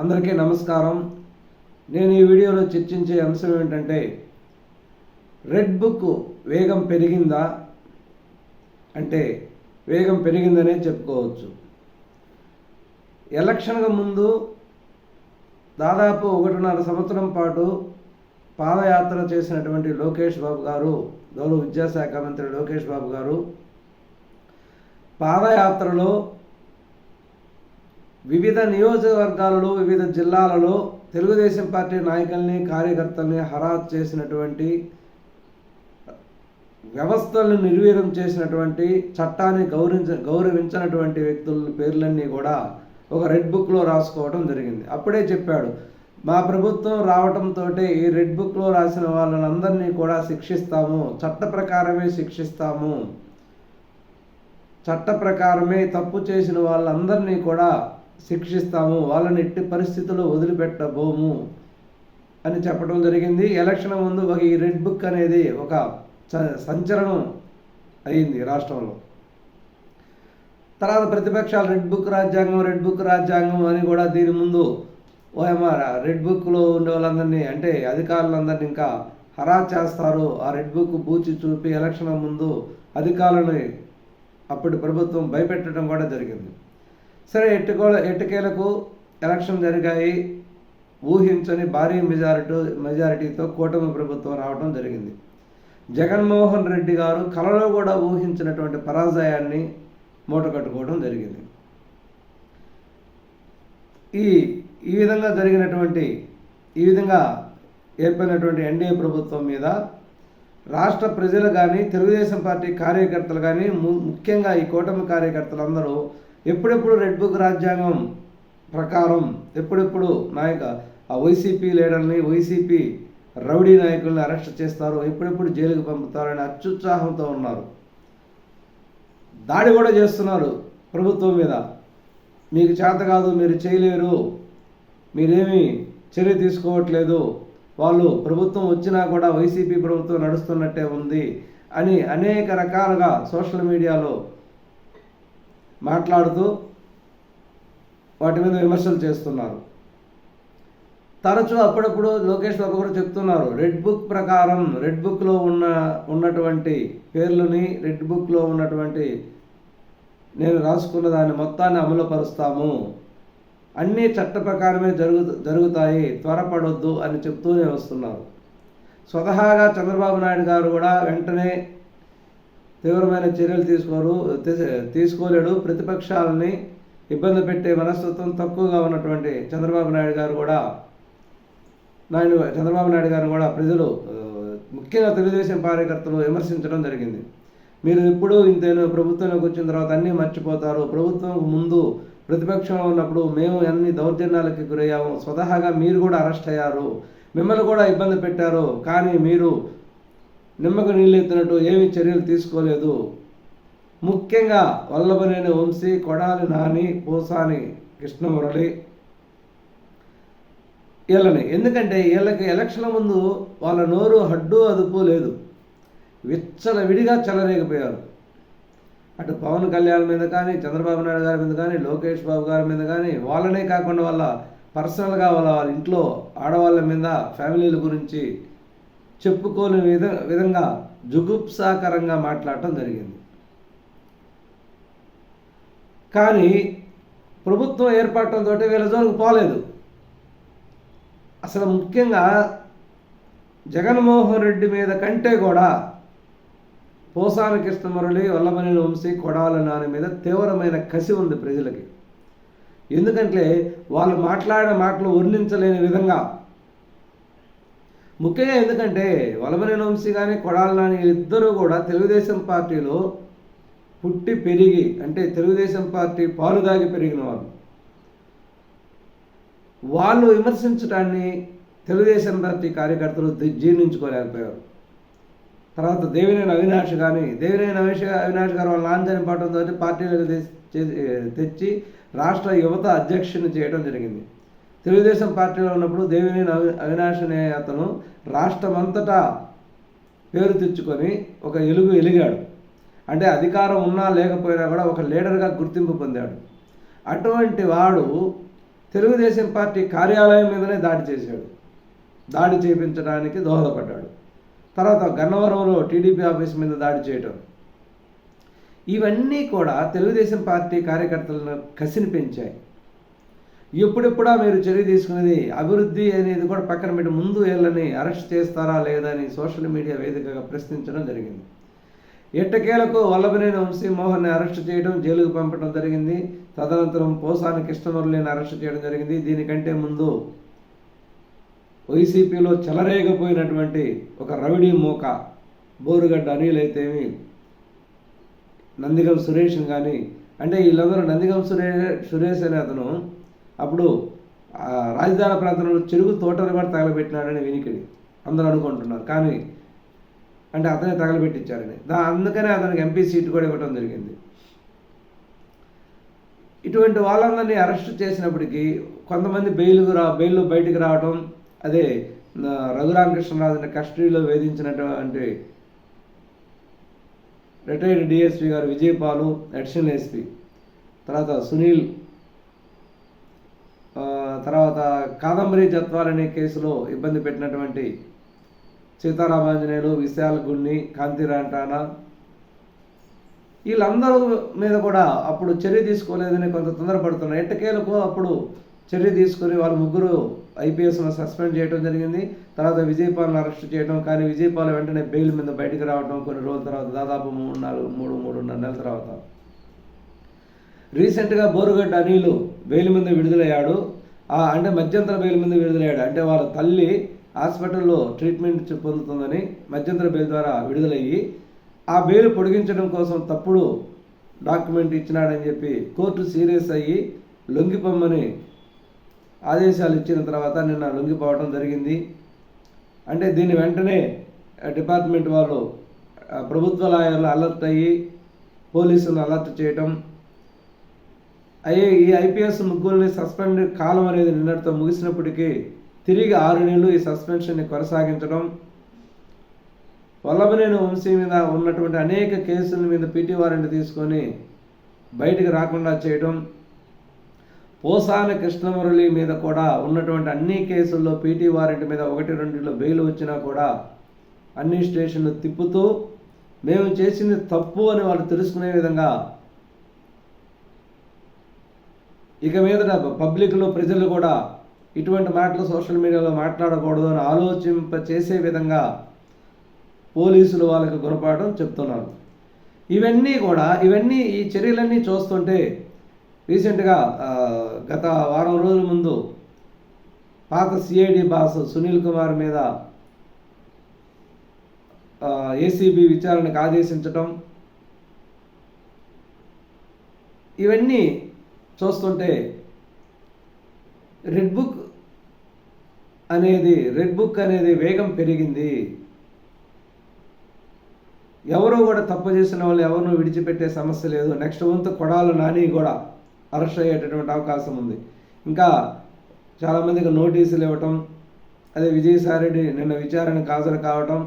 అందరికీ నమస్కారం. నేను ఈ వీడియోలో చర్చించే అంశం ఏంటంటే రెడ్ బుక్ వేగం పెరిగిందా? అంటే వేగం పెరిగిందనే చెప్పుకోవచ్చు. ఎలక్షన్కు ముందు దాదాపు ఒకటిన్నర సంవత్సరం పాటు పాదయాత్ర చేసినటువంటి లోకేష్ బాబు గారు గౌరవ విద్యాశాఖ మంత్రి లోకేష్ బాబు గారు పాదయాత్రలో వివిధ నియోజకవర్గాలలో వివిధ జిల్లాలలో తెలుగుదేశం పార్టీ నాయకుల్ని కార్యకర్తల్ని హరాస్ చేసినటువంటి వ్యవస్థలను నిర్వీర్యం చేసినటువంటి చట్టాన్ని గౌరవించ గౌరవించినటువంటి వ్యక్తుల పేర్లన్నీ కూడా ఒక రెడ్ బుక్లో రాసుకోవడం జరిగింది. అప్పుడే చెప్పాడు మా ప్రభుత్వం రావడంతో ఈ రెడ్ బుక్లో రాసిన వాళ్ళనందరినీ కూడా శిక్షిస్తాము. చట్ట ప్రకారమే శిక్షిస్తాము. చట్ట ప్రకారమే తప్పు చేసిన వాళ్ళందరినీ కూడా శిక్షిస్తాము వాళ్ళని ఎట్టి పరిస్థితుల్లో వదిలిపెట్టబోము అని చెప్పడం జరిగింది. ఎలక్షన్ ముందు ఒక ఈ రెడ్ బుక్ అనేది ఒక సంచలనం అయింది రాష్ట్రంలో. తర్వాత ప్రతిపక్షాలు రెడ్ బుక్ రాజ్యాంగం రెడ్ బుక్ రాజ్యాంగం అని కూడా దీని ముందు ఓఎంఆర్ రెడ్ బుక్లో ఉండే వాళ్ళందరినీ అంటే అధికారులందరినీ ఇంకా హరా చేస్తారు. ఆ రెడ్ బుక్ బూచి చూపి ఎలక్షన్ ముందు అధికారులని అప్పటి ప్రభుత్వం భయపెట్టడం కూడా జరిగింది. సరే ఎట్టుకో ఎట్టుకేలకు ఎలక్షన్ జరిగాయి ఊహించని భారీ మెజారిటీ మెజారిటీతో కూటమి ప్రభుత్వం రావడం జరిగింది. జగన్మోహన్ రెడ్డి గారు కలలో కూడా ఊహించినటువంటి పరాజయాన్ని మూట కట్టుకోవడం జరిగింది. ఈ ఈ విధంగా జరిగినటువంటి ఈ విధంగా ఏర్పడినటువంటి ఎన్డీఏ ప్రభుత్వం మీద రాష్ట్ర ప్రజలు కానీ తెలుగుదేశం పార్టీ కార్యకర్తలు కానీ ము- ముఖ్యంగా ఈ కూటమి కార్యకర్తలందరూ ఎప్పుడెప్పుడు రెడ్ బుక్ రాజ్యాంగం ప్రకారం ఎప్పుడెప్పుడు నాయక ఆ వైసీపీ లీడర్ని వైసీపీ రౌడీ నాయకుల్ని అరెస్ట్ చేస్తారు ఎప్పుడెప్పుడు జైలుకు పంపుతారని అత్యుత్సాహంతో ఉన్నారు. దాడి కూడా చేస్తున్నారు ప్రభుత్వం మీద. మీకు చేత కాదు మీరు చేయలేరు. మీరేమీ చర్య తీసుకోవట్లేదు. వాళ్ళు ప్రభుత్వం వచ్చినా కూడా వైసీపీ ప్రభుత్వం నడుస్తున్నట్టే ఉంది అని అనేక రకాలుగా సోషల్ మీడియాలో మాట్లాడుతూ వాటి మీద విమర్శలు చేస్తున్నారు. తరచూ అప్పుడప్పుడు లోకేష్ బాబు కూడా చెప్తున్నారు రెడ్ బుక్ ప్రకారం రెడ్ బుక్లో ఉన్న ఉన్నటువంటి పేర్లని రెడ్ బుక్లో ఉన్నటువంటి నేను రాసుకున్న దాన్ని మొత్తాన్ని అమలుపరుస్తాము. అన్నీ చట్ట ప్రకారమే జరుగు జరుగుతాయి త్వరపడొద్దు అని చెప్తూనే వస్తున్నారు. స్వతహాగా చంద్రబాబు నాయుడు గారు కూడా వెంటనే తీవ్రమైన చర్యలు తీసుకోరు తీసుకోలేడు. ప్రతిపక్షాలని ఇబ్బంది పెట్టే మనస్తత్వం తక్కువగా ఉన్నటువంటి చంద్రబాబు నాయుడు గారు కూడా నాయుడు చంద్రబాబు నాయుడు గారు కూడా ప్రజలు ముఖ్యంగా తెలుగుదేశం కార్యకర్తలు విమర్శించడం జరిగింది. మీరు ఎప్పుడూ ఇంతేను ప్రభుత్వంలోకి వచ్చిన తర్వాత అన్నీ మర్చిపోతారు. ప్రభుత్వం ముందు ప్రతిపక్షంలో ఉన్నప్పుడు మేము అన్ని దౌర్జన్యాలకి గురయ్యాము. స్వతహాగా మీరు కూడా అరెస్ట్ అయ్యారు. మిమ్మల్ని కూడా ఇబ్బంది పెట్టారు. కానీ మీరు నిమ్మకు నీళ్ళెత్తినట్టు ఏమి చర్యలు తీసుకోలేదు. ముఖ్యంగా వల్లభనేని వంశీ కొడాలి నాని పోసాని కృష్ణమురళి వీళ్ళని ఎందుకంటే వీళ్ళకి ఎలక్షన్ల ముందు వాళ్ళ నోరు హడ్డు అదుపు లేదు. విచ్చల విడిగా చెలరేగిపోయారు. అటు పవన్ కళ్యాణ్ మీద కానీ చంద్రబాబు నాయుడు గారి మీద కానీ లోకేష్ బాబు గారి మీద కానీ వాళ్ళనే కాకుండా వాళ్ళ పర్సనల్గా వాళ్ళ వాళ్ళ ఇంట్లో ఆడవాళ్ళ మీద ఫ్యామిలీల గురించి చెప్పుకోని విధ విధంగా జుగుప్సాకరంగా మాట్లాడటం జరిగింది. కానీ ప్రభుత్వం ఏర్పడటంతో వీళ్ళ జోలికి పోలేదు. అసలు ముఖ్యంగా జగన్మోహన్ రెడ్డి మీద కంటే కూడా పోసాని కృష్ణమురళి వల్లభని వంశీ కొడాల నాని మీద తీవ్రమైన కసి ఉంది ప్రజలకి. ఎందుకంటే వాళ్ళు మాట్లాడిన మాటలు వర్ణించలేని విధంగా ముఖ్యంగా ఎందుకంటే వల్లభనేని వంశీ కానీ కొడాల నాని ఇద్దరూ కూడా తెలుగుదేశం పార్టీలో పుట్టి పెరిగి అంటే తెలుగుదేశం పార్టీ పాలుదాగి పెరిగిన వాళ్ళు. వాళ్ళు విమర్శించడాన్ని తెలుగుదేశం పార్టీ కార్యకర్తలు జీర్ణించుకోలేకపోయారు. తర్వాత దేవినేని అవినాష్ కానీ దేవినేని అవినాష్ అవినాష్ గారు వాళ్ళ లాంఛనం చనిపోవడంతో పార్టీలకు చే- తెచ్చి రాష్ట్ర యువత అధ్యక్షుని చేయడం జరిగింది. తెలుగుదేశం పార్టీలో ఉన్నప్పుడు దేవినేని అవి అవినాష్ అనే అతను రాష్ట్రమంతటా పేరు తెచ్చుకొని ఒక ఎలుగు ఎలిగాడు. అంటే అధికారం ఉన్నా లేకపోయినా కూడా ఒక లీడర్గా గుర్తింపు పొందాడు. అటువంటి వాడు తెలుగుదేశం పార్టీ కార్యాలయం మీదనే దాడి చేశాడు. దాడి చేయించడానికి దోహదపడ్డాడు. తర్వాత గన్నవరంలో టీడీపీ ఆఫీస్ మీద దాడి చేయటం. ఇవన్నీ కూడా తెలుగుదేశం పార్టీ కార్యకర్తలను కసిని పెంచాయి ఎప్పుడెప్పుడా మీరు చర్య తీసుకునేది? అభివృద్ధి అనేది కూడా పక్కన పెట్టి ముందు వీళ్ళని అరెస్ట్ చేస్తారా లేదా అని సోషల్ మీడియా వేదికగా ప్రశ్నించడం జరిగింది. ఎట్టకేలకు వల్లభనేని వంశీ మోహన్ని అరెస్ట్ చేయడం జైలుకు పంపడం జరిగింది. తదనంతరం పోసాని కృష్ణమురళిని అరెస్ట్ చేయడం జరిగింది. దీనికంటే ముందు వైసీపీలో చెలరేగపోయినటువంటి ఒక రవిడి మూక బోరుగడ్డ అనిల్ అయితేమి నందిగం సురేష్ కానీ అంటే వీళ్ళందరూ నందిగం సురేష్ సురేష్ అనే అతను అప్పుడు రాజధాని ప్రాంతంలో చెరుకు తోటలు కూడా తగలబెట్టినాడని వినికిడి. అందరూ అనుకుంటున్నారు. కానీ అంటే అతనే తగలబెట్టించారని. దా అందుకనే అతనికి ఎంపీ సీట్ కూడా ఇవ్వడం జరిగింది. ఇటువంటి వాళ్ళందరినీ అరెస్ట్ చేసినప్పటికీ కొంతమంది బెయిల్కు రా బెయిల్ బయటికి రావడం అదే రఘురామకృష్ణరాజుని కస్టడీలో వేధించినటువంటి రిటైర్డ్ డిఎస్పీ గారు విజయపాలు అడిషనల్ ఎస్పీ తర్వాత సునీల్ తర్వాత కాదంబరి జత్వాల్ అనే కేసులో ఇబ్బంది పెట్టినటువంటి సీతారామాంజనేయులు విశాల్ కాంతి కాంతిరాంటానా వీళ్ళందరూ మీద కూడా అప్పుడు చర్య తీసుకోలేదని కొంత తొందరపడుతున్నారు ఎట్టకేలకు అప్పుడు చర్య తీసుకొని వాళ్ళు ముగ్గురు ఐపీఎస్ను సస్పెండ్ చేయడం జరిగింది. తర్వాత విజయపాల్ని అరెస్ట్ చేయడం కానీ విజయపాల్ వెంటనే బెయిల్ మీద బయటకు రావడం కొన్ని రోజుల తర్వాత దాదాపు మూడు నాలుగు మూడు మూడున్నర నెలల తర్వాత. రీసెంట్గా బోరుగడ్డ అనిలు బెయిల్ మీద విడుదలయ్యాడు. అంటే మధ్యంతర బెయిల్ మీద విడుదలయ్యాడు. అంటే వాళ్ళ తల్లి హాస్పిటల్లో ట్రీట్మెంట్ పొందుతుందని మధ్యంతర బెయిల్ ద్వారా విడుదలయ్యి ఆ బెయిల్ పొడిగించడం కోసం తప్పుడు డాక్యుమెంట్ ఇచ్చినాడని చెప్పి కోర్టు సీరియస్ అయ్యి లొంగిపోమ్మని ఆదేశాలు ఇచ్చిన తర్వాత నిన్న లొంగిపోవడం జరిగింది. అంటే దీని వెంటనే డిపార్ట్మెంట్ వాళ్ళు ప్రభుత్వ లాయర్లు అలర్ట్ అయ్యి పోలీసులను అలర్ట్ చేయటం అయ్యే ఈ ఐపీఎస్ ముగ్గురిని సస్పెండ్ కాలం అనేది నిన్నటితో ముగిసినప్పటికీ తిరిగి ఆరు నెలలు ఈ సస్పెన్షన్ని కొనసాగించడం వల్లభనేని వంశీ మీద ఉన్నటువంటి అనేక కేసుల మీద పీటీ వారెంట్ తీసుకొని బయటికి రాకుండా చేయడం పోసాన కృష్ణమురళి మీద కూడా ఉన్నటువంటి అన్ని కేసుల్లో పీటీ వారెంట్ మీద ఒకటి రెండులో బెయిల్ వచ్చినా కూడా అన్ని స్టేషన్లు తిప్పుతూ మేము చేసింది తప్పు అని వాళ్ళు తెలుసుకునే విధంగా ఇక మీదట పబ్లిక్లో ప్రజలు కూడా ఇటువంటి మాటలు సోషల్ మీడియాలో మాట్లాడకూడదు అని ఆలోచింప చేసే విధంగా పోలీసులు వాళ్ళకి గురపడడం చెప్తున్నారు. ఇవన్నీ కూడా ఇవన్నీ ఈ చర్యలన్నీ చూస్తుంటే రీసెంట్గా గత వారం రోజుల ముందు పాత సిఐడి బాస్ సునీల్ కుమార్ మీద ఏసీబీ విచారణకు ఆదేశించటం ఇవన్నీ చూస్తుంటే రెడ్ బుక్ అనేది రెడ్ బుక్ అనేది వేగం పెరిగింది. ఎవరు కూడా తప్పు చేసిన వాళ్ళు ఎవరినూ విడిచిపెట్టే సమస్య లేదు. నెక్స్ట్ వంతు కొడాల నాని కూడా అరెస్ట్ అయ్యేటటువంటి అవకాశం ఉంది. ఇంకా చాలామందికి నోటీసులు ఇవ్వటం అదే విజయసాయిరెడ్డి నిన్న విచారణకు హాజరు కావటం.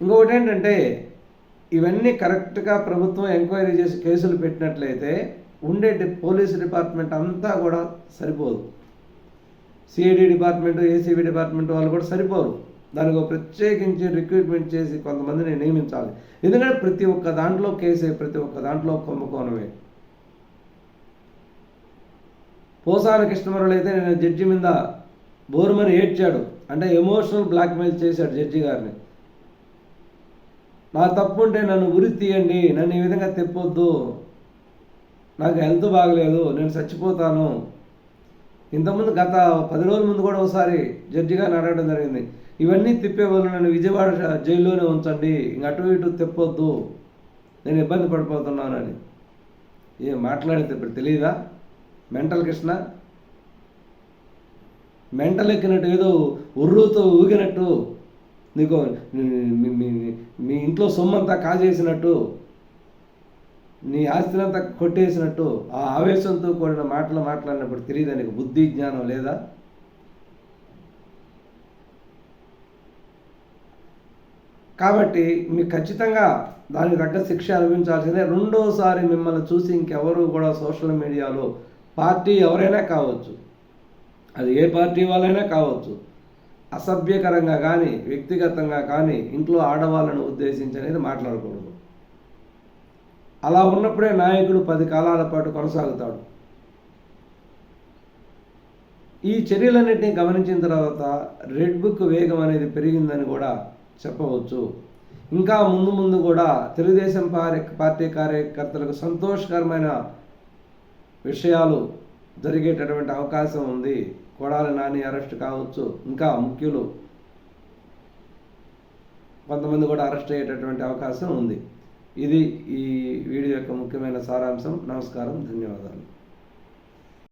ఇంకొకటి ఏంటంటే ఇవన్నీ కరెక్ట్గా ప్రభుత్వం ఎంక్వైరీ చేసి కేసులు పెట్టినట్లయితే ఉండే పోలీస్ డిపార్ట్మెంట్ అంతా కూడా సరిపోదు. సిఐడి డిపార్ట్మెంట్ ఏసీబీ డిపార్ట్మెంట్ వాళ్ళు కూడా సరిపోరు. దానికి ప్రత్యేకించి రిక్రూట్మెంట్ చేసి కొంతమందిని నియమించాలి. ఎందుకంటే ప్రతి ఒక్క దాంట్లో కేసే ప్రతి ఒక్క దాంట్లో కుంభకోణమే. పోసాన కృష్ణమురళి అయితే నేను జడ్జి మీద బోరుమని ఏడ్చాడు. అంటే ఎమోషనల్ బ్లాక్మెయిల్ చేశాడు జడ్జి గారిని. నా తప్పు ఉంటే నన్ను ఉరి తీయండి. నన్ను ఈ విధంగా తెప్పొద్దు. నాకు హెల్త్ బాగలేదు. నేను చచ్చిపోతాను. ఇంతకుముందు గత పది రోజుల ముందు కూడా ఒకసారి జడ్జిగా గారిని అడగడం జరిగింది. ఇవన్నీ తిప్పేవాళ్ళు నన్ను విజయవాడ జైల్లోనే ఉంచండి. ఇంక అటు ఇటు తెప్పొద్దు. నేను ఇబ్బంది పడిపోతున్నానని. ఏం మాట్లాడితే ఇప్పుడు తెలియదా మెంటల్ కృష్ణ? మెంటల్ ఎక్కినట్టు ఏదో ఉర్రుతో ఊగినట్టు. నీకు మీ- ఇంట్లో సొమ్మంతా కాజేసినట్టు నీ ఆస్తినంతా కొట్టేసినట్టు ఆ ఆవేశంతో కూడిన మాటలు మాట్లాడినప్పుడు తెలియదు నీకు బుద్ధి జ్ఞానం లేదా? కాబట్టి మీకు ఖచ్చితంగా దానికి తగ్గ శిక్ష అనుభవించాల్సిందే రెండోసారి మిమ్మల్ని చూసి ఇంకెవరు కూడా సోషల్ మీడియాలో పార్టీ ఎవరైనా కావచ్చు అది ఏ పార్టీ వాళ్ళైనా కావచ్చు అసభ్యకరంగా కానీ వ్యక్తిగతంగా కానీ ఇంట్లో ఆడవాళ్ళను ఉద్దేశించి అనేది మాట్లాడకూడదు. అలా ఉన్నప్పుడే నాయకుడు పది కాలాల పాటు కొనసాగుతాడు. ఈ చర్యలన్నింటినీ గమనించిన తర్వాత రెడ్ బుక్ వేగం అనేది పెరిగిందని కూడా చెప్పవచ్చు. ఇంకా ముందు ముందు కూడా తెలుగుదేశం పార్టీ పార్టీ కార్యకర్తలకు సంతోషకరమైన విషయాలు జరిగేటటువంటి అవకాశం ఉంది. కొడాలి నాని అరెస్ట్ కావచ్చు. ఇంకా ముఖ్యులు కొంతమంది కూడా అరెస్ట్ అయ్యేటటువంటి అవకాశం ఉంది. ఇది ఈ వీడియో యొక్క ముఖ్యమైన సారాంశం. నమస్కారం. ధన్యవాదాలు.